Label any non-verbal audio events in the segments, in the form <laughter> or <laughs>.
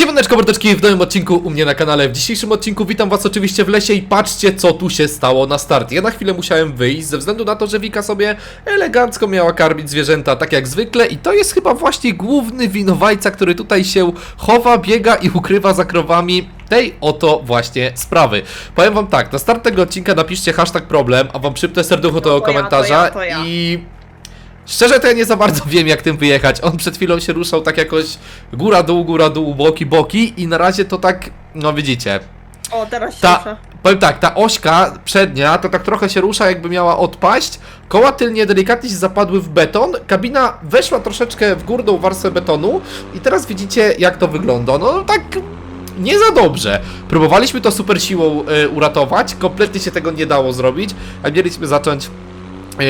Siemaneczko mordeczki w nowym odcinku u mnie na kanale. W dzisiejszym odcinku witam was oczywiście w lesie i patrzcie co tu się stało na start. Ja na chwilę musiałem wyjść ze względu na to, że Wika sobie elegancko miała karmić zwierzęta tak jak zwykle i to jest chyba właśnie główny winowajca, który tutaj się chowa, biega i ukrywa za krowami tej oto właśnie sprawy. Powiem wam tak, na start tego odcinka napiszcie hashtag problem, a wam przypnę serducho tego to komentarza i Szczerze to ja nie za bardzo wiem jak tym wyjechać. On przed chwilą się ruszał tak jakoś góra dół, góra dół, boki boki i na razie to tak, no widzicie. O, teraz się Ta, rusza. powiem tak, ta ośka przednia to tak trochę się rusza jakby miała odpaść. Koła tylnie delikatnie się zapadły w beton. Kabina weszła troszeczkę w górną warstwę betonu i teraz widzicie jak to wygląda. No tak nie za dobrze. Próbowaliśmy to super siłą e, uratować, kompletnie się tego nie dało zrobić, a mieliśmy zacząć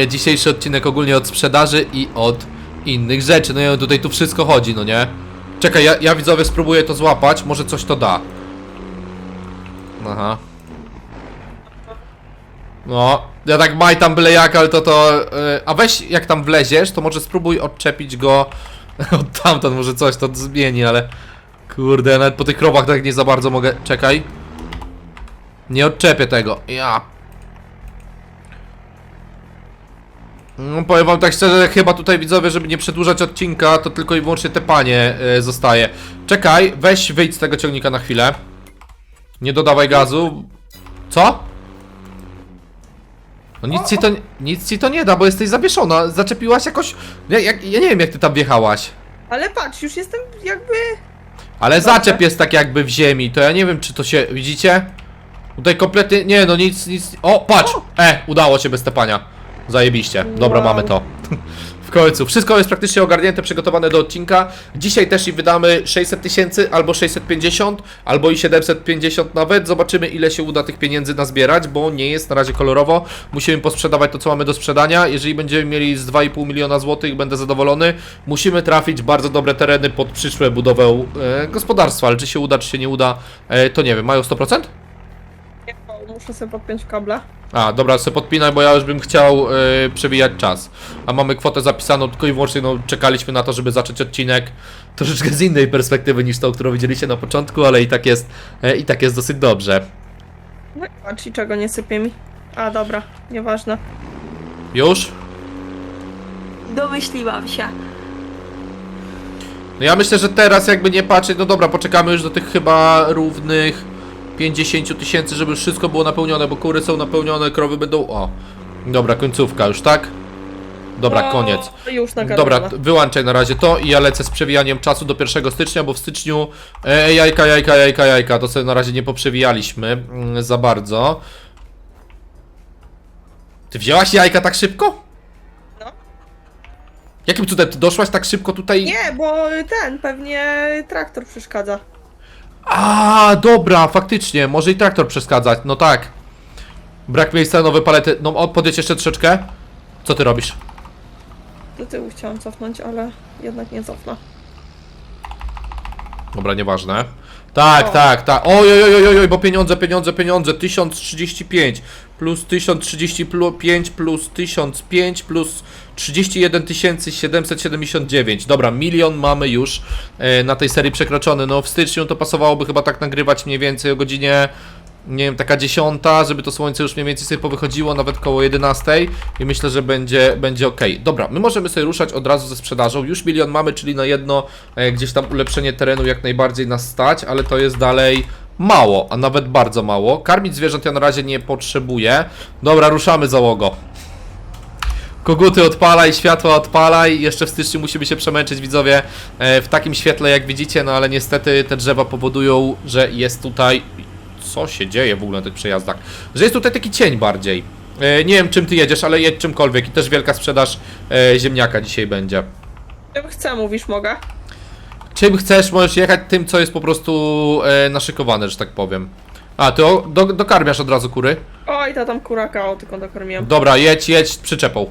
dzisiejszy odcinek ogólnie od sprzedaży i od innych rzeczy. No i tutaj tu wszystko chodzi, no nie? Czekaj, ja, ja widzowie spróbuję to złapać, może coś to da. Aha. No, ja tak majtam byle jak, ale to to... Yy, a weź, jak tam wleziesz, to może spróbuj odczepić go <laughs> od tamtąd, może coś to zmieni, ale... Kurde, nawet po tych krowach tak nie za bardzo mogę... Czekaj. Nie odczepię tego. Ja... No, powiem wam tak szczerze, chyba tutaj widzowie, żeby nie przedłużać odcinka, to tylko i wyłącznie te panie yy, zostaje. Czekaj, weź wyjdź z tego ciągnika na chwilę. Nie dodawaj gazu. Co? No nic ci to, nic ci to nie da, bo jesteś zawieszona. Zaczepiłaś jakoś... Ja, jak, ja nie wiem jak ty tam wjechałaś. Ale patrz, już jestem jakby... Ale zaczep jest tak jakby w ziemi, to ja nie wiem czy to się... Widzicie? Tutaj kompletnie... Nie no nic, nic... O, patrz! E, udało się bez tepania. Zajebiście. Dobra, mamy to. <laughs> W końcu. Wszystko jest praktycznie ogarnięte, przygotowane do odcinka. Dzisiaj też i wydamy 600 tysięcy, albo 650, albo i 750 nawet. Zobaczymy ile się uda tych pieniędzy nazbierać, bo nie jest na razie kolorowo. Musimy posprzedawać to, co mamy do sprzedania. Jeżeli będziemy mieli z 2,5 miliona złotych, będę zadowolony. Musimy trafić bardzo dobre tereny pod przyszłe budowę e, gospodarstwa, ale czy się uda, czy się nie uda, e, to nie wiem. Mają 100%? Muszę sobie podpiąć kable. A, dobra, sobie podpinaj, bo ja już bym chciał przewijać czas. A mamy kwotę zapisaną tylko i wyłącznie, no czekaliśmy na to, żeby zacząć odcinek troszeczkę z innej perspektywy niż tą, którą widzieliście na początku, ale i tak jest, e, i tak jest dosyć dobrze. No i patrz, i czego nie sypie mi. A, dobra, nieważne. Już? Domyśliłam się. No ja myślę, że teraz jakby nie patrzeć, no dobra, poczekamy już do tych chyba równych 50 tysięcy, żeby wszystko było napełnione, bo kury są napełnione, krowy będą, o. Dobra, końcówka już, tak? Dobra, o, koniec. Już Dobra, wyłączaj na razie to i ja lecę z przewijaniem czasu do 1 stycznia, bo w styczniu e, jajka, jajka, jajka, jajka, to sobie na razie nie poprzewijaliśmy mm, za bardzo. Ty wzięłaś jajka tak szybko? No. Jakim cudem ty doszłaś tak szybko tutaj? Nie, bo ten, pewnie traktor przeszkadza. A, dobra, faktycznie, może i traktor przeszkadzać, no tak. Brak miejsca nowe palety. No, podjedź jeszcze troszeczkę. Co ty robisz? Do tyłu chciałam cofnąć, ale jednak nie cofnę. Dobra, nieważne. Tak, O. tak, tak. Oj, oj, oj, oj, oj, bo pieniądze, pieniądze, pieniądze. 1035 plus 1035 plus 1005 plus 31 779. Dobra, milion mamy już e, na tej serii przekroczony. No w styczniu to pasowałoby chyba tak nagrywać mniej więcej o godzinie nie wiem, taka dziesiąta, żeby to słońce już mniej więcej sobie powychodziło, nawet koło 11 i myślę, że będzie, będzie ok. Dobra, my możemy sobie ruszać od razu ze sprzedażą. Już milion mamy, czyli na jedno e, gdzieś tam ulepszenie terenu jak najbardziej nas stać, ale to jest dalej mało, a nawet bardzo mało. Karmić zwierząt ja na razie nie potrzebuję. Dobra, ruszamy załogo. Koguty odpalaj, światła odpalaj. Jeszcze w styczniu musimy się przemęczyć, widzowie, e, w takim świetle, jak widzicie, no ale niestety te drzewa powodują, że jest tutaj. Co się dzieje w ogóle na tych przejazdach? Że jest tutaj taki cień bardziej. E, Nie wiem, czym ty jedziesz, ale jedź czymkolwiek. I też wielka sprzedaż e, ziemniaka dzisiaj będzie. Czym chcę, mówisz, mogę? Czym chcesz, możesz jechać tym, co jest po prostu e, naszykowane, że tak powiem. A, ty o, do, dokarmiasz od razu kury? Oj, ta tam kuraka, o, tylko dokarmiłam. Dobra, jedź, jedź przyczepą.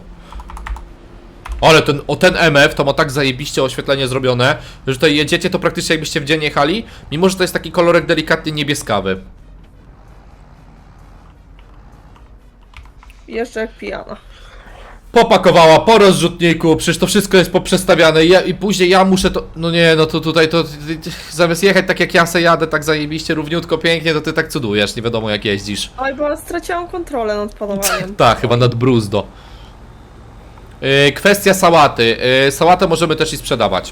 Ale ten, o ten MF to ma tak zajebiście oświetlenie zrobione, że tutaj jedziecie to praktycznie jakbyście w dzień jechali, mimo że to jest taki kolorek delikatnie niebieskawy. Jeszcze jak pijana. popakowała po rozrzutniku, przecież to wszystko jest poprzestawiane i, ja, i później ja muszę to, no nie, no to tutaj to, zamiast jechać tak jak ja se jadę, tak zajebiście, równiutko, pięknie, to ty tak cudujesz, nie wiadomo jak jeździsz. Oj, bo straciłam kontrolę nad panowaniem. <laughs> Tak, chyba nad bruzdo. Yy, kwestia sałaty. Yy, sałatę możemy też i sprzedawać.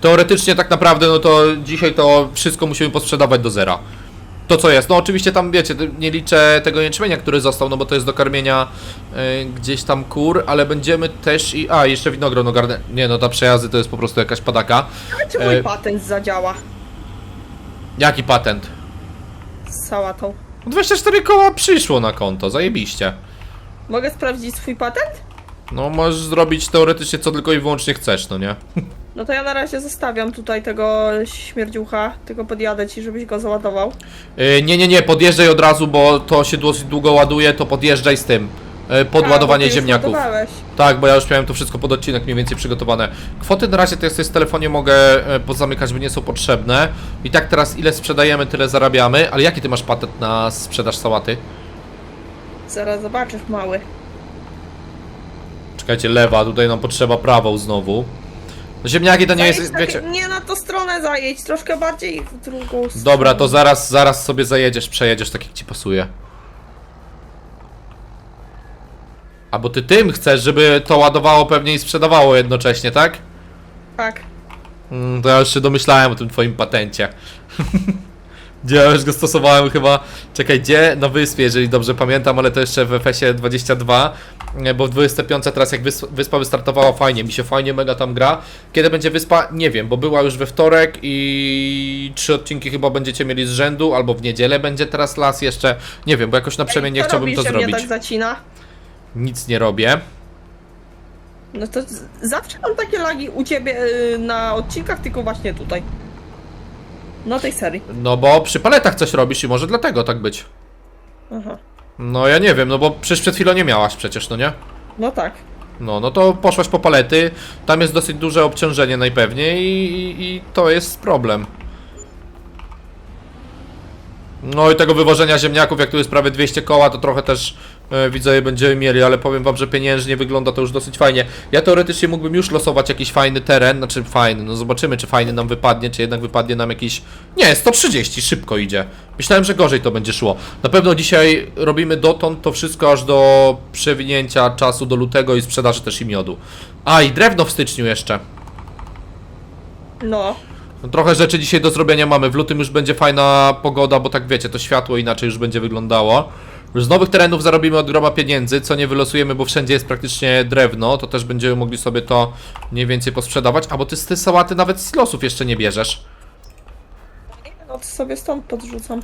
Teoretycznie tak naprawdę, no to dzisiaj to wszystko musimy posprzedawać do zera. To co jest? No oczywiście tam wiecie, nie liczę tego jęczmienia, który został, no bo to jest do karmienia yy, gdzieś tam kur, ale będziemy też i... A, jeszcze winogron ogarnę. Nie no, ta przejazdy to jest po prostu jakaś padaka. Czy mój E. patent zadziała Jaki patent? z sałatą? 24 koła przyszło na konto, zajebiście. Mogę sprawdzić swój patent? No możesz zrobić teoretycznie co tylko i wyłącznie chcesz, no nie? <laughs> No to ja na razie zostawiam tutaj tego śmierdziucha, tylko podjadę ci, żebyś go załadował. Yy, nie, nie, nie, podjeżdżaj od razu, bo to się dosyć długo ładuje, to podjeżdżaj z tym. Yy, podładowanie A, bo ty już ziemniaków. ładowałeś. Tak, bo ja już miałem to wszystko pod odcinek mniej więcej przygotowane. Kwoty na razie to jest w telefonie mogę e, pozamykać, bo nie są potrzebne. I tak teraz ile sprzedajemy, tyle zarabiamy. Ale jaki ty masz patent na sprzedaż sałaty? Zaraz zobaczysz, mały. Czekajcie, lewa, tutaj nam potrzeba prawą znowu. No ziemniaki to nie Zajedź jest, tak- wiecie... Nie na tą stronę zajedź, troszkę bardziej w drugą stronę. Dobra, to zaraz, zaraz sobie zajedziesz, przejedziesz tak jak ci pasuje. A bo ty tym chcesz, żeby to ładowało pewnie i sprzedawało jednocześnie, tak? Tak. Mm, to ja już się domyślałem o tym twoim patencie. <laughs> Gdzie ja już go stosowałem chyba, czekaj, gdzie? Na wyspie, jeżeli dobrze pamiętam, ale to jeszcze w FS-ie 22, e, bo w 25 teraz jak wys- wyspa wystartowała fajnie, mi się fajnie mega tam gra. Kiedy będzie wyspa? Nie wiem, bo była już we wtorek i trzy odcinki chyba będziecie mieli z rzędu, albo w niedzielę będzie teraz las jeszcze, nie wiem, bo jakoś na przemian nie chciałbym to zrobić. mnie tak zacina? Nic nie robię. No to zawsze mam takie lagi u ciebie y, na odcinkach, tylko właśnie tutaj. Na tej serii. No bo przy paletach coś robisz i może dlatego tak być. Aha. No ja nie wiem, no bo przecież przed chwilą nie miałaś przecież, no nie? No tak. No, no to poszłaś po palety, tam jest dosyć duże obciążenie najpewniej i, i, i to jest problem. No i tego wywożenia ziemniaków, jak tu jest prawie 200 koła, to trochę też widzowie będziemy mieli, ale powiem wam, że pieniężnie wygląda to już dosyć fajnie. Ja teoretycznie mógłbym już losować jakiś fajny teren, znaczy fajny, no zobaczymy czy fajny nam wypadnie, czy jednak wypadnie nam jakiś... Nie, 130, szybko idzie. Myślałem, że gorzej to będzie szło. Na pewno dzisiaj robimy dotąd to wszystko aż do przewinięcia czasu do lutego i sprzedaży też i miodu. A, i drewno w styczniu jeszcze. No. No, Trochę rzeczy dzisiaj do zrobienia mamy. W lutym już będzie fajna pogoda, bo tak wiecie, to światło inaczej już będzie wyglądało. Już z nowych terenów zarobimy od groma pieniędzy, co nie wylosujemy, bo wszędzie jest praktycznie drewno, to też będziemy mogli sobie to mniej więcej posprzedawać. A bo ty z tej sałaty nawet z losów jeszcze nie bierzesz. No to sobie stąd podrzucam.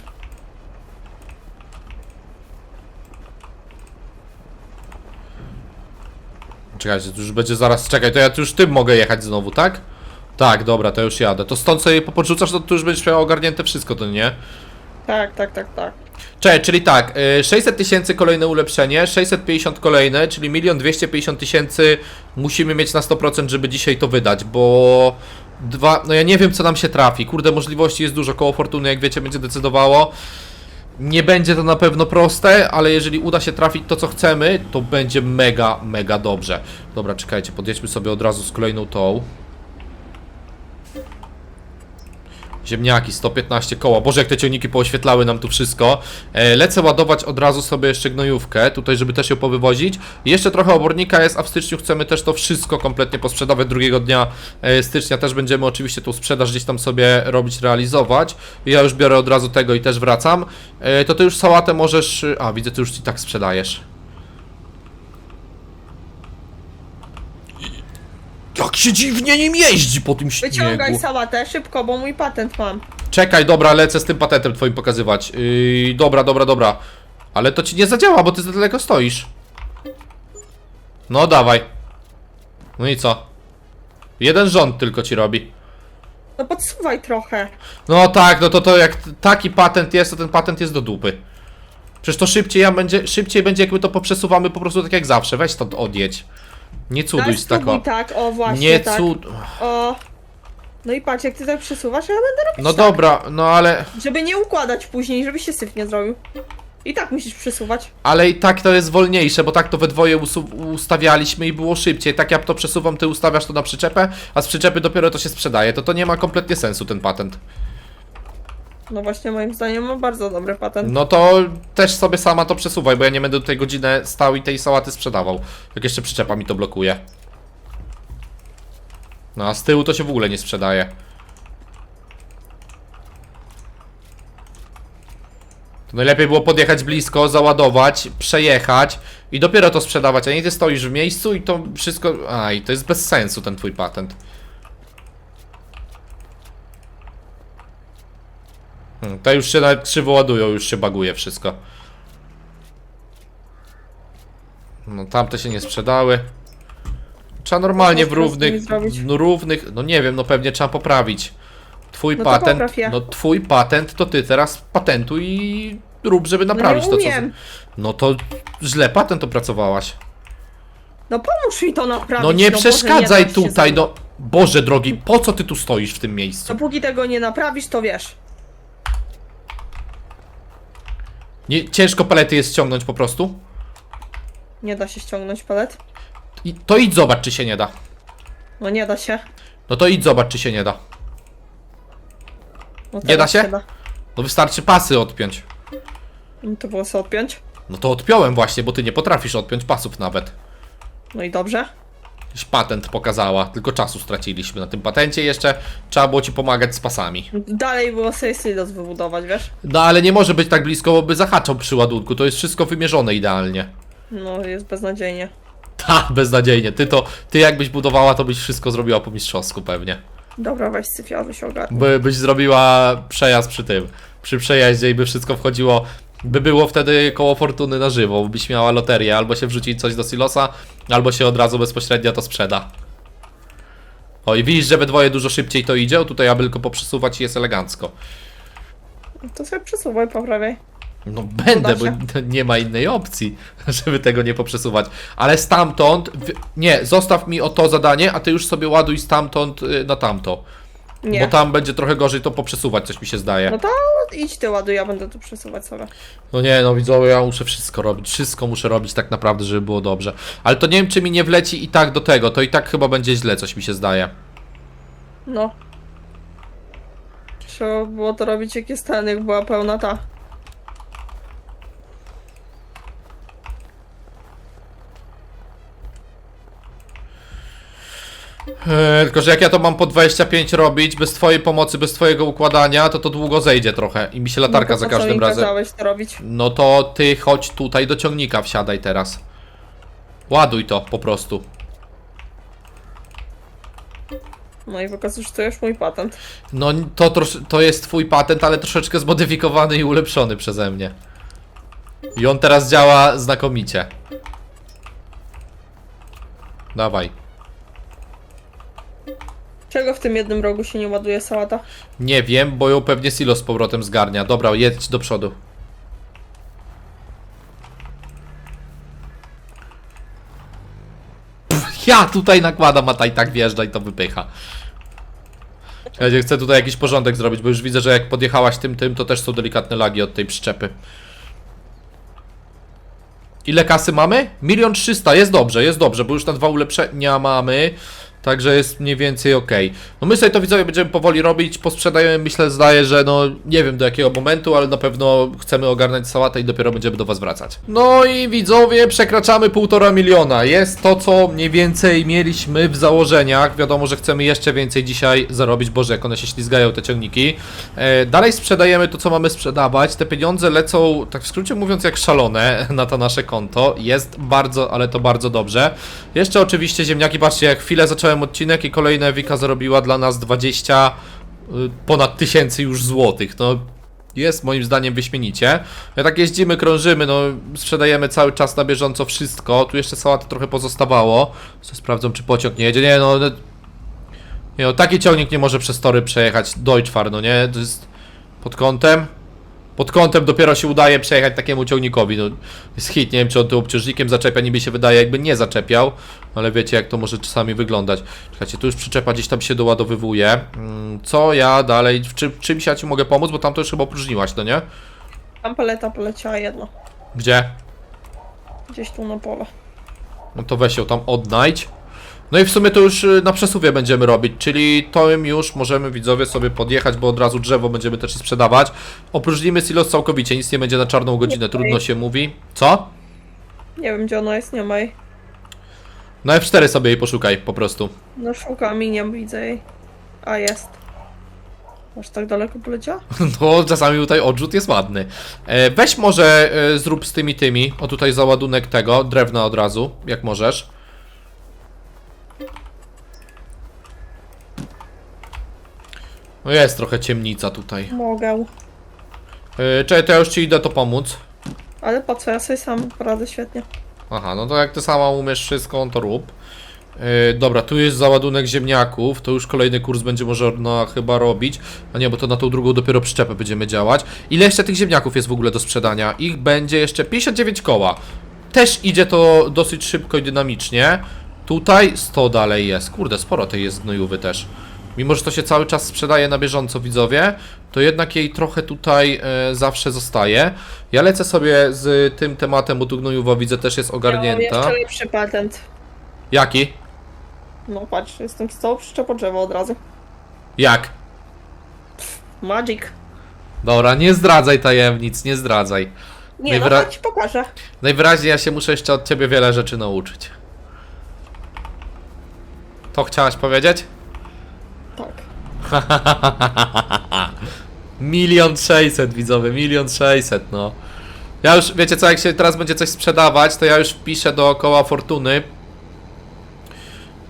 Czekajcie, to już będzie zaraz. Czekaj, to ja tu już tym mogę jechać znowu, tak? Tak, dobra, to już jadę. To stąd sobie popodrzucasz, to tu już będziesz miał ogarnięte wszystko, to nie? Tak, tak, tak, tak. Czekaj, czyli tak, y, 600 tysięcy kolejne ulepszenie, 650 kolejne, czyli 1 250 tysięcy musimy mieć na 100%, żeby dzisiaj to wydać, bo dwa, no ja nie wiem co nam się trafi, kurde możliwości jest dużo, koło fortuny jak wiecie będzie decydowało. Nie będzie to na pewno proste, ale jeżeli uda się trafić to co chcemy, to będzie mega, mega dobrze. Dobra, czekajcie, podjedźmy sobie od razu z kolejną tą. Ziemniaki, 115 koła. Boże, jak te ciągniki pooświetlały nam tu wszystko. E, lecę ładować od razu sobie jeszcze gnojówkę, tutaj, żeby też ją powywozić. Jeszcze trochę obornika jest, a w styczniu chcemy też to wszystko kompletnie posprzedawać. Drugiego dnia e, stycznia też będziemy oczywiście tą sprzedaż gdzieś tam sobie robić, realizować. Ja już biorę od razu tego i też wracam. E, to ty już sałatę możesz... A, widzę, ty już i tak sprzedajesz. Jak się dziwnie nim jeździ po tym śniegu. Wyciągaj sałatę szybko, bo mój patent mam. Czekaj, dobra, lecę z tym patentem twoim pokazywać. Yy, dobra, dobra, dobra. Ale to ci nie zadziała, bo ty za daleko stoisz. No dawaj. No i co? Jeden rząd tylko ci robi. No podsuwaj trochę. No tak, no to to jak t- taki patent jest, to ten patent jest do dupy. Przecież to szybciej, ja będzie, szybciej będzie, jak my to poprzesuwamy po prostu tak jak zawsze. Weź to odjedź. Nie cuduj z tego. spróbuj tak, o właśnie Nie tak. cud... O. No i patrz, jak ty tak przesuwasz, ja będę robić No tak. dobra, no ale... Żeby nie układać później, żeby się syf nie zrobił. I tak musisz przesuwać. Ale i tak to jest wolniejsze, bo tak to we dwoje usu- ustawialiśmy i było szybciej. Tak ja to przesuwam, ty ustawiasz to na przyczepę, a z przyczepy dopiero to się sprzedaje. To to nie ma kompletnie sensu ten patent. No właśnie moim zdaniem ma bardzo dobry patent. No to też sobie sama to przesuwaj, bo ja nie będę tutaj godzinę stał i tej sałaty sprzedawał. Jak jeszcze przyczepa mi to blokuje. No a z tyłu to się w ogóle nie sprzedaje. To najlepiej było podjechać blisko, załadować, przejechać i dopiero to sprzedawać, a nie ty stoisz w miejscu i to wszystko... Aj, to jest bez sensu ten twój patent. To już się nawet krzywo ładują, już się baguje wszystko. No tamte się nie sprzedały. Trzeba normalnie w równych, no równych, no nie wiem, no pewnie trzeba poprawić. Twój No patent, no twój patent to ty teraz patentuj i rób, żeby naprawić nie to co. No to źle patent opracowałaś. No pomóż mi to naprawić. No nie Boże, przeszkadzaj nie da się tutaj, no. Boże drogi, po co ty tu stoisz w tym miejscu? Dopóki tego nie naprawisz, to wiesz. Nie, ciężko palety jest ściągnąć po prostu? Nie da się ściągnąć palet. I, to idź zobacz, czy się nie da. No nie da się. No to idź zobacz, czy się nie da. No Nie teraz da się? No wystarczy pasy odpiąć. No to było co odpiąć. No to odpiąłem właśnie, bo ty nie potrafisz odpiąć pasów nawet. No i dobrze. Jakiś patent pokazała, tylko czasu straciliśmy na tym patencie jeszcze. Trzeba było ci pomagać z pasami. Dalej było sobie silos wybudować, wiesz? No ale nie może być tak blisko, bo by zahaczał przy ładunku. To jest wszystko wymierzone idealnie. No jest beznadziejnie. Ta, beznadziejnie. Ty to, ty jakbyś budowała, to byś wszystko zrobiła po mistrzowsku pewnie. Dobra, weź syfiały się ogarnij. By, byś zrobiła przejazd przy tym, przy przejeździe i by wszystko wchodziło, by było wtedy koło fortuny na żywo, byś miała loterię, albo się wrzucić coś do silosa, albo się od razu bezpośrednio to sprzeda. O i widzisz, że we dwoje dużo szybciej to idzie, o tutaj aby tylko poprzesuwać i jest elegancko. To sobie przesuwaj, poprawiaj. No będę, bo nie ma innej opcji, <laughs> żeby tego nie poprzesuwać. Ale stamtąd, nie, zostaw mi o to zadanie, a ty już sobie ładuj stamtąd y, na tamto. Nie. Bo tam będzie trochę gorzej to poprzesuwać, coś mi się zdaje. No to idź ty ładuj, ja będę tu przesuwać sobie. No nie, no widzowie, ja muszę wszystko robić, wszystko muszę robić tak naprawdę, żeby było dobrze. Ale to nie wiem, czy mi nie wleci i tak do tego, to i tak chyba będzie źle, coś mi się zdaje. No. Trzeba było to robić jak jest ten, jak była pełna ta. Eee, tylko, że jak ja to mam po 25 robić, bez twojej pomocy, bez twojego układania, to to długo zejdzie trochę i mi się latarka no to za każdym razem... kazałeś to robić? No to ty chodź tutaj do ciągnika, wsiadaj teraz. Ładuj to po prostu. No i wykorzystujesz mój patent. No to, trosz, to jest twój patent, ale troszeczkę zmodyfikowany i ulepszony przeze mnie. I on teraz działa znakomicie. Dawaj. Czego w tym jednym rogu się nie ładuje sałata? Nie wiem, bo ją pewnie silo z powrotem zgarnia. Dobra, jedź do przodu. Pff, ja tutaj nakładam, a ta i tak wjeżdża i to wypycha. Ja chcę tutaj jakiś porządek zrobić, bo już widzę, że jak podjechałaś tym, tym, to też są delikatne lagi od tej przyczepy. Ile kasy mamy? Milion trzysta, jest dobrze, jest dobrze, bo już na dwa ulepszenia mamy. Także jest mniej więcej ok. No my sobie to widzowie będziemy powoli robić, posprzedajemy, myślę, zdaje, że no nie wiem do jakiego momentu, ale na pewno chcemy ogarnąć sałatę i dopiero będziemy do was wracać. No i widzowie, przekraczamy półtora miliona. Jest to, co mniej więcej mieliśmy w założeniach. Wiadomo, że chcemy jeszcze więcej dzisiaj zarobić. Boże, jak one się ślizgają, te ciągniki. E, dalej sprzedajemy to, co mamy sprzedawać. Te pieniądze lecą, tak w skrócie mówiąc, jak szalone <laughs> na to nasze konto. Jest bardzo, ale to bardzo dobrze. Jeszcze oczywiście ziemniaki, patrzcie, jak chwilę odcinek i kolejna Wika zarobiła dla nas 20 y, ponad tysięcy już złotych. No jest moim zdaniem wyśmienicie. Ja tak jeździmy, krążymy, no sprzedajemy cały czas na bieżąco wszystko. Tu jeszcze sałaty trochę pozostawało. Co sprawdzą, czy pociąg nie jedzie. Nie no, no nie no, taki ciągnik nie może przez tory przejechać. Deutschfar, no nie? To jest pod kątem. Pod kątem dopiero się udaje przejechać takiemu ciągnikowi. No, jest hit, nie wiem czy on tym obciążnikiem zaczepia, niby się wydaje jakby nie zaczepiał, ale wiecie jak to może czasami wyglądać. Czekajcie, tu już przyczepa gdzieś tam się doładowywuje. Mm, Co ja dalej, w czym, czymś ja ci mogę pomóc, bo tam to już chyba opróżniłaś, no nie? Tam paleta poleciała jedna. Gdzie? Gdzieś tu na pole. No to weź ją tam odnajdź. No i w sumie to już y, na przesuwie będziemy robić, czyli to im już możemy widzowie sobie podjechać, bo od razu drzewo będziemy też sprzedawać. Opróżnimy silos całkowicie, nic nie będzie na czarną godzinę, trudno się mówi. Co? Nie wiem gdzie ona jest, nie ma jej. Na F4 sobie jej poszukaj po prostu. No szukam i nie widzę jej. A jest. Aż tak daleko poleciała? <laughs> No czasami tutaj odrzut jest ładny. E, weź może e, zrób z tymi tymi, o tutaj załadunek tego, drewna od razu, jak możesz. No jest trochę ciemnica tutaj. Mogę. E, czekaj, to ja już ci idę to pomóc. Ale po co? Ja sobie sam poradzę świetnie. Aha, no to jak ty sama umiesz wszystko, to rób. Yy, dobra, tu jest załadunek ziemniaków, to już kolejny kurs będzie można chyba robić. A nie, bo to na tą drugą dopiero przyczepę będziemy działać. Ile jeszcze tych ziemniaków jest w ogóle do sprzedania? Ich będzie jeszcze 59 koła. Też idzie to dosyć szybko i dynamicznie. Tutaj 100 dalej jest. Kurde, sporo tej jest gnojówy też. Mimo, że to się cały czas sprzedaje na bieżąco, widzowie, to jednak jej trochę tutaj e, zawsze zostaje. Ja lecę sobie z tym tematem, bo tu widzę też jest Ja mam ogarnięta. jeszcze lepszy patent. Jaki? No patrz, jestem z całą przyczepą drzewa od razu. Jak? Magic. Dobra, nie zdradzaj tajemnic, nie zdradzaj. Nie, no Najwyra- to ci pokażę. Najwyraźniej ja się muszę jeszcze od ciebie wiele rzeczy nauczyć. To chciałaś powiedzieć? Tak. <laughs> Milion sześćset widzowie, milion sześćset, no. Ja już, wiecie co, jak się teraz będzie coś sprzedawać, to ja już wpiszę dookoła fortuny.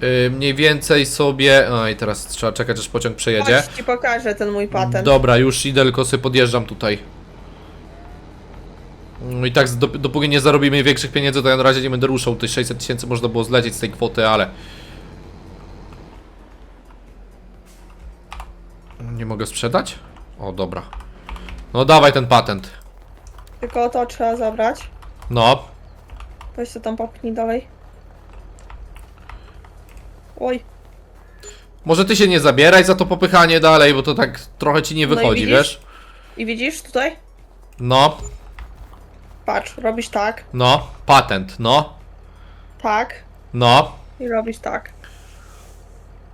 Yy, mniej więcej sobie... I teraz trzeba czekać, aż pociąg przejedzie. Chodź, ci pokażę ten mój patent. Dobra, już idę, tylko sobie podjeżdżam tutaj. No i tak, dop- dopóki nie zarobimy większych pieniędzy, to ja na razie nie będę ruszał. Te 600 tysięcy można było zlecieć z tej kwoty, ale... Nie mogę sprzedać? O, dobra. No dawaj ten patent. Tylko to trzeba zabrać. No. Weź się tam popchnij dalej. Oj, Może ty się nie zabieraj za to popychanie dalej, bo to tak trochę ci nie No i wychodzi, widzisz? wiesz? i widzisz tutaj? No, Patrz, robisz tak, no, patent, no, tak no. i robisz tak.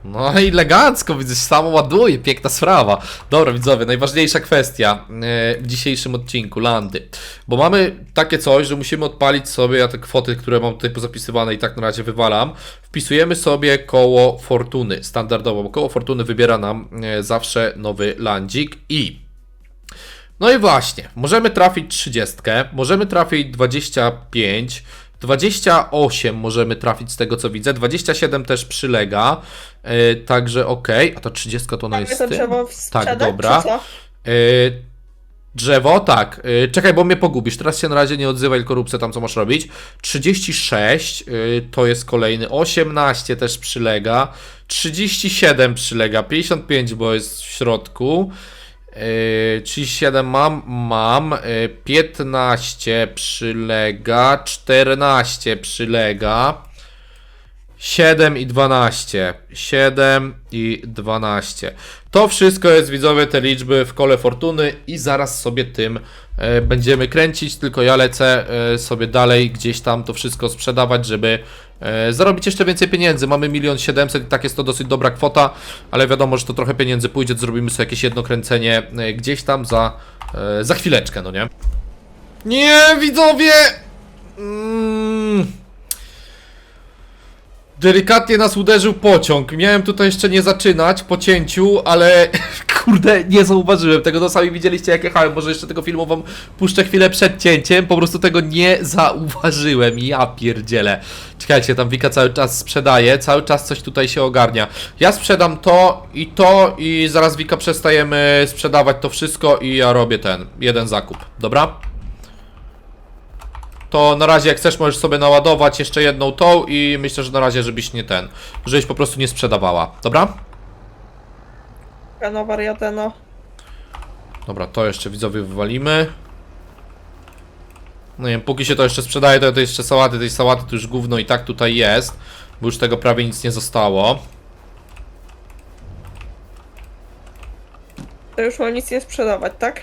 No i elegancko, widzę, się samo ładuje, piękna sprawa. Dobra, widzowie, najważniejsza kwestia e, w dzisiejszym odcinku, landy. Bo mamy takie coś, że musimy odpalić sobie, ja te kwoty, które mam tutaj pozapisywane i tak na razie wywalam, wpisujemy sobie koło fortuny, standardowo, bo koło fortuny wybiera nam e, zawsze nowy landzik i... No i właśnie, możemy trafić 30, możemy trafić 25, 28 możemy trafić z tego co widzę, 27 też przylega, yy, także ok, a ta 30 to ona jest to tym? sprzedać, Tak, dobra. czy co? Yy, drzewo, tak. Yy, czekaj, bo mnie pogubisz. Teraz się na razie nie odzywaj, tylko rób se tam, co masz robić. 36 yy, to jest kolejny. 18 też przylega. 37 przylega. 55, bo jest w środku. Yy, 37 mam, mam. Yy, 15 przylega. 14 przylega. 7 i 12. 7 i 12. To wszystko jest widzowie te liczby w kole fortuny i zaraz sobie tym e, będziemy kręcić, tylko ja lecę e, sobie dalej gdzieś tam to wszystko sprzedawać, żeby e, zarobić jeszcze więcej pieniędzy. Mamy milion siedemset i tak jest to dosyć dobra kwota, ale wiadomo, że to trochę pieniędzy pójdzie, zrobimy sobie jakieś jedno kręcenie e, gdzieś tam za, e, za chwileczkę, no nie? Nie, widzowie! Mm. Delikatnie nas uderzył pociąg. Miałem tutaj jeszcze nie zaczynać po cięciu, ale <laughs> kurde, nie zauważyłem tego. No sami widzieliście jak jechałem. Może jeszcze tego filmu wam puszczę chwilę przed cięciem. Po prostu tego nie zauważyłem. Ja pierdzielę. Czekajcie, tam Wika cały czas sprzedaje. Cały czas coś tutaj się ogarnia. Ja sprzedam to i to i zaraz Wika przestajemy sprzedawać to wszystko i ja robię ten, jeden zakup. Dobra? to na razie jak chcesz możesz sobie naładować jeszcze jedną tą i myślę, że na razie żebyś nie ten, żebyś po prostu nie sprzedawała, dobra? No wariateno. Dobra, to jeszcze widzowie wywalimy. No nie wiem, póki się to jeszcze sprzedaje, to, to jeszcze sałaty, tej sałaty to już gówno i tak tutaj jest, bo już tego prawie nic nie zostało. To już mam nic nie sprzedawać, tak?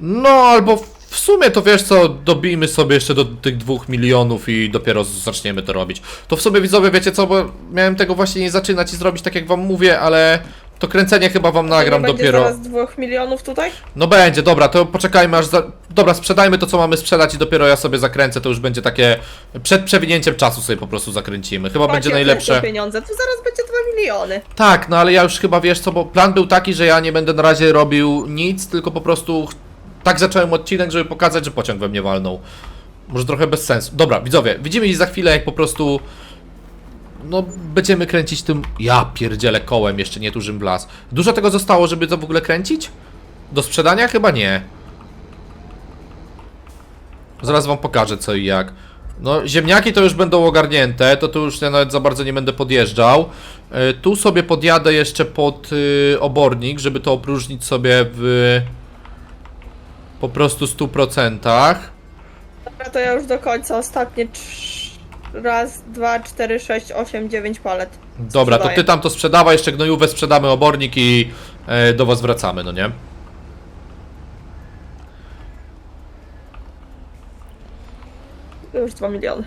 No, albo w sumie to wiesz co, dobijmy sobie jeszcze do tych dwóch milionów i dopiero zaczniemy to robić. To w sumie widzowie, wiecie co, bo miałem tego właśnie nie zaczynać i zrobić tak jak wam mówię, ale to kręcenie chyba wam nagram nie będzie dopiero. zaraz dwóch milionów tutaj? No będzie, dobra, to poczekajmy aż za... Dobra, sprzedajmy to co mamy sprzedać i dopiero ja sobie zakręcę, to już będzie takie... Przed przewinięciem czasu sobie po prostu zakręcimy. Chyba będzie najlepsze. pieniądze, to zaraz będzie 2 miliony. Tak, no ale ja już chyba wiesz co, bo plan był taki, że ja nie będę na razie robił nic, tylko po prostu ch- tak zacząłem odcinek, żeby pokazać, że pociąg we mnie walnął. Może trochę bez sensu. Dobra, widzowie, widzimy się za chwilę, jak po prostu. No, będziemy kręcić tym. Ja pierdzielę kołem, jeszcze nie dużym blas. Dużo tego zostało, żeby to w ogóle kręcić? Do sprzedania? Chyba nie. Zaraz wam pokażę co i jak. No, ziemniaki to już będą ogarnięte, to tu już ja nawet za bardzo nie będę podjeżdżał. E, Tu sobie podjadę jeszcze pod y, obornik, żeby to opróżnić sobie w po prostu 100%. Dobra, to ja już do końca ostatnie. Raz, dwa, cztery, sześć, osiem, dziewięć palet. Dobra, to Sprzedaję. ty tam to sprzedawaj, jeszcze gnojówę sprzedamy obornik i e, do was wracamy, no nie? To już 2 miliony.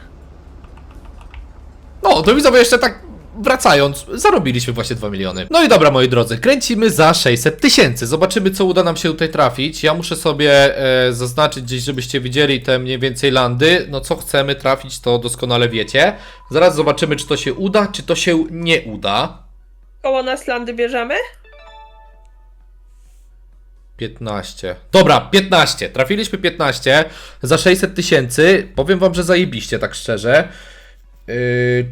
No, to widzowie jeszcze tak wracając, zarobiliśmy właśnie 2 miliony. No i dobra, moi drodzy, kręcimy za 600 tysięcy. Zobaczymy, co uda nam się tutaj trafić. Ja muszę sobie e, zaznaczyć gdzieś, żebyście widzieli te mniej więcej landy. No, co chcemy trafić, to doskonale wiecie. Zaraz zobaczymy, czy to się uda, czy to się nie uda. Koło nas landy bierzemy? 15. Dobra, 15. Trafiliśmy 15 za 600 tysięcy. Powiem wam, że zajebiście, tak szczerze. Yy,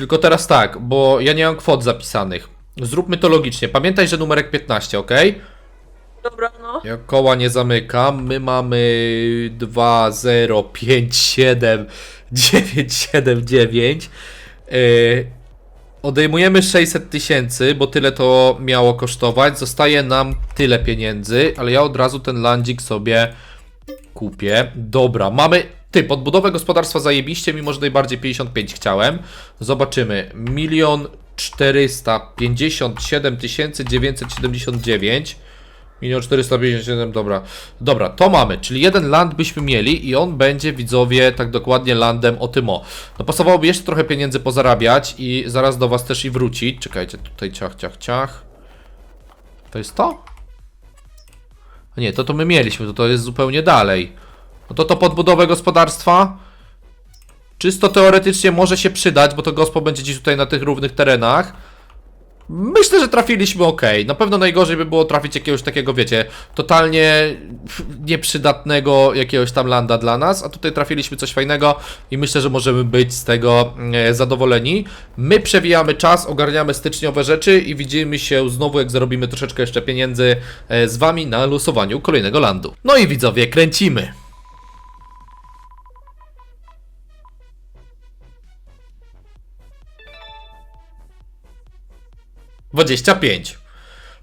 tylko teraz tak, bo ja nie mam kwot zapisanych. Zróbmy to logicznie. Pamiętaj, że numerek 15, ok? Dobra, no. Ja koła nie zamykam. My mamy 2, 0, 5, 7, 9, 7, 9. Yy, odejmujemy 600 tysięcy, bo tyle to miało kosztować. Zostaje nam tyle pieniędzy, ale ja od razu ten landzik sobie kupię. Dobra, mamy. Ty, podbudowę gospodarstwa zajebiście, mimo że najbardziej 55 chciałem. Zobaczymy. Milion 457 979. Milion 457, dobra. Dobra, to mamy, czyli jeden land byśmy mieli i on będzie, widzowie, tak dokładnie landem o tym o. No pasowałoby jeszcze trochę pieniędzy pozarabiać i zaraz do was też i wrócić. Czekajcie, tutaj ciach, ciach, ciach. To jest to? A nie, to to my mieliśmy, to to jest zupełnie dalej. No to to podbudowę gospodarstwa. Czysto teoretycznie może się przydać, bo to gospo będzie gdzieś tutaj na tych równych terenach. Myślę, że trafiliśmy ok. Na pewno najgorzej by było trafić jakiegoś takiego, wiecie, totalnie nieprzydatnego jakiegoś tam landa dla nas, a tutaj trafiliśmy coś fajnego i myślę, że możemy być z tego e, zadowoleni. My przewijamy czas, ogarniamy styczniowe rzeczy i widzimy się znowu, jak zarobimy troszeczkę jeszcze pieniędzy e, z wami na losowaniu kolejnego landu. No i widzowie, kręcimy. Dwadzieścia pięć.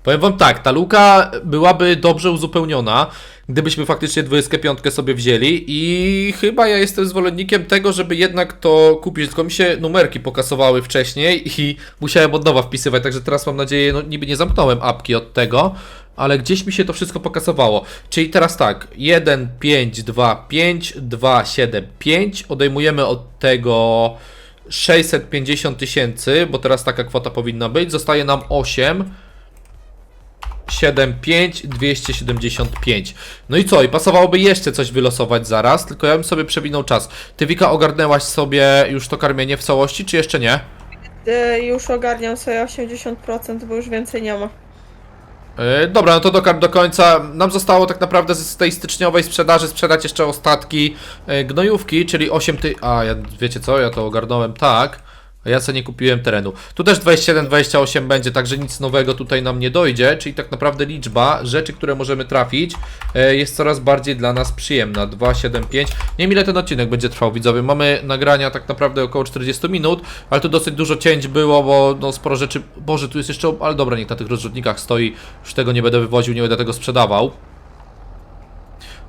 Powiem wam tak, ta luka byłaby dobrze uzupełniona, gdybyśmy faktycznie 25 sobie wzięli i chyba ja jestem zwolennikiem tego, żeby jednak to kupić, tylko mi się numerki pokasowały wcześniej i musiałem od nowa wpisywać, także teraz mam nadzieję, no niby nie zamknąłem apki od tego, ale gdzieś mi się to wszystko pokasowało. Czyli teraz tak, 1, 5, 2, 5, 2, 7, 5, odejmujemy od tego 650 tysięcy, bo teraz taka kwota powinna być, zostaje nam 8, 75, 275. No i co? I pasowałoby jeszcze coś wylosować zaraz, tylko ja bym sobie przewinął czas. Ty Wika ogarnęłaś sobie już to karmienie w całości, czy jeszcze nie? Y, już ogarniam sobie 80%, bo już więcej nie ma. Yy, dobra, no to do, do końca. Nam zostało tak naprawdę z tej styczniowej sprzedaży sprzedać jeszcze ostatki yy, gnojówki, czyli 8 ty... A, ja, wiecie co, ja to ogarnąłem tak, ja sobie nie kupiłem terenu. Tu też 27-28 będzie, także nic nowego tutaj nam nie dojdzie, czyli tak naprawdę liczba rzeczy, które możemy trafić yy, jest coraz bardziej dla nas przyjemna. 2, 7, 5. Nie wiem ile ten odcinek będzie trwał, widzowie. Mamy nagrania tak naprawdę około 40 minut, ale tu dosyć dużo cięć było, bo no sporo rzeczy... Boże, tu jest jeszcze... Ale dobra, niech na tych rozrzutnikach stoi. Już tego nie będę wywoził, nie będę tego sprzedawał.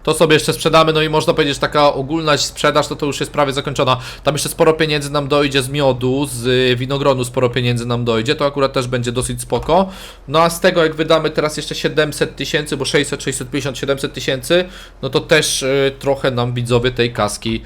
To sobie jeszcze sprzedamy, no i można powiedzieć, że taka ogólna sprzedaż, to to już jest prawie zakończona. Tam jeszcze sporo pieniędzy nam dojdzie z miodu, z y, winogronu sporo pieniędzy nam dojdzie, to akurat też będzie dosyć spoko. No a z tego jak wydamy teraz jeszcze 700 tysięcy, bo 600, 650, 700 tysięcy, no to też y, trochę nam widzowie tej kaski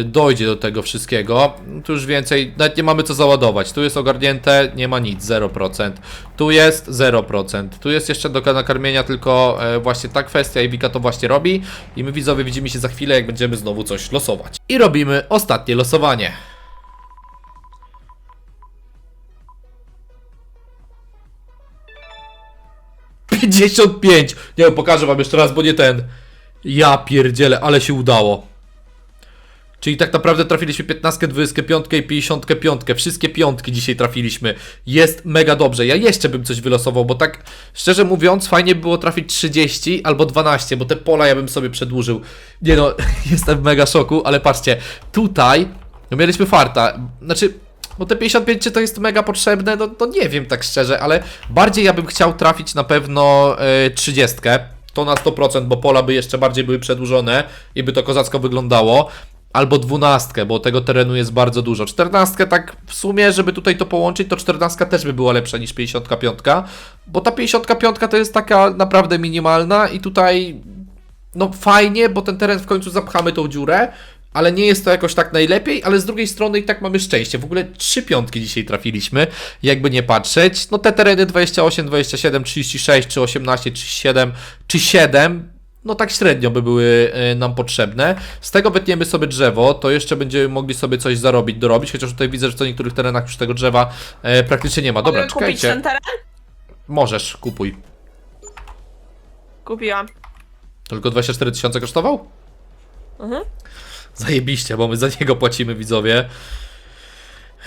y, dojdzie do tego wszystkiego. Tu już więcej, nawet nie mamy co załadować. Tu jest ogarnięte, nie ma nic, 0%. Tu jest 0%. Tu jest jeszcze do nakarmienia tylko e, właśnie ta kwestia i Wika to właśnie robi. I my widzowie widzimy się za chwilę, jak będziemy znowu coś losować. I robimy ostatnie losowanie. Pięćdziesiąt pięć. Nie pokażę wam jeszcze raz, bo nie ten. Ja pierdzielę, ale się udało. Czyli tak naprawdę trafiliśmy 15, 25 i 55. Wszystkie piątki dzisiaj trafiliśmy. Jest mega dobrze. Ja jeszcze bym coś wylosował, bo tak szczerze mówiąc, fajnie było trafić 30 albo 12, bo te pola ja bym sobie przedłużył. Nie no, <laughs> jestem w mega szoku, ale patrzcie, tutaj no mieliśmy farta. Znaczy, bo te 55 czy to jest mega potrzebne, no, no nie wiem tak szczerze, ale bardziej ja bym chciał trafić na pewno e, 30. To na 100%, bo pola by jeszcze bardziej były przedłużone i by to kozacko wyglądało. Albo dwunastkę, bo tego terenu jest bardzo dużo. Czternastkę tak w sumie, żeby tutaj to połączyć, to czternastka też by była lepsza niż 55, bo ta 55 to jest taka naprawdę minimalna i tutaj no fajnie, bo ten teren w końcu zapchamy tą dziurę, ale nie jest to jakoś tak najlepiej, ale z drugiej strony i tak mamy szczęście. W ogóle trzy piątki dzisiaj trafiliśmy, jakby nie patrzeć. No te tereny 28, 27, 36, czy 18, 37, czy 7, no tak średnio by były e, nam potrzebne. Z tego wytniemy sobie drzewo, to jeszcze będziemy mogli sobie coś zarobić, dorobić, chociaż tutaj widzę, że w niektórych terenach przy tego drzewa e, praktycznie nie ma. Dobra, Mogę kupić czekajcie. ten teren? Możesz, kupuj. Kupiłam. Tylko 24 tysiące kosztował? Mhm. Zajebiście, bo my za niego płacimy widzowie.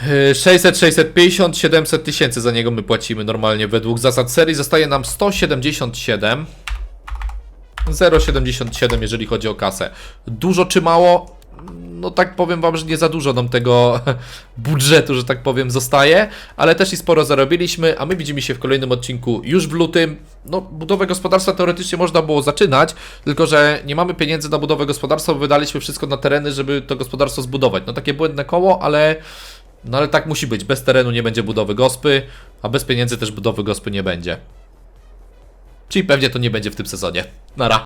Yy, 600, 650, 700 tysięcy za niego my płacimy normalnie według zasad serii. Zostaje nam 177. 0,77 jeżeli chodzi o kasę. Dużo czy mało? No tak powiem wam, że nie za dużo nam tego <laughs> budżetu, że tak powiem, zostaje, ale też i sporo zarobiliśmy, a my widzimy się w kolejnym odcinku już w lutym. No, budowę gospodarstwa teoretycznie można było zaczynać, tylko że nie mamy pieniędzy na budowę gospodarstwa, bo wydaliśmy wszystko na tereny, żeby to gospodarstwo zbudować. No takie błędne koło, ale no ale tak musi być. Bez terenu nie będzie budowy gospy, a bez pieniędzy też budowy gospy nie będzie. Czyli pewnie to nie będzie w tym sezonie. Nara.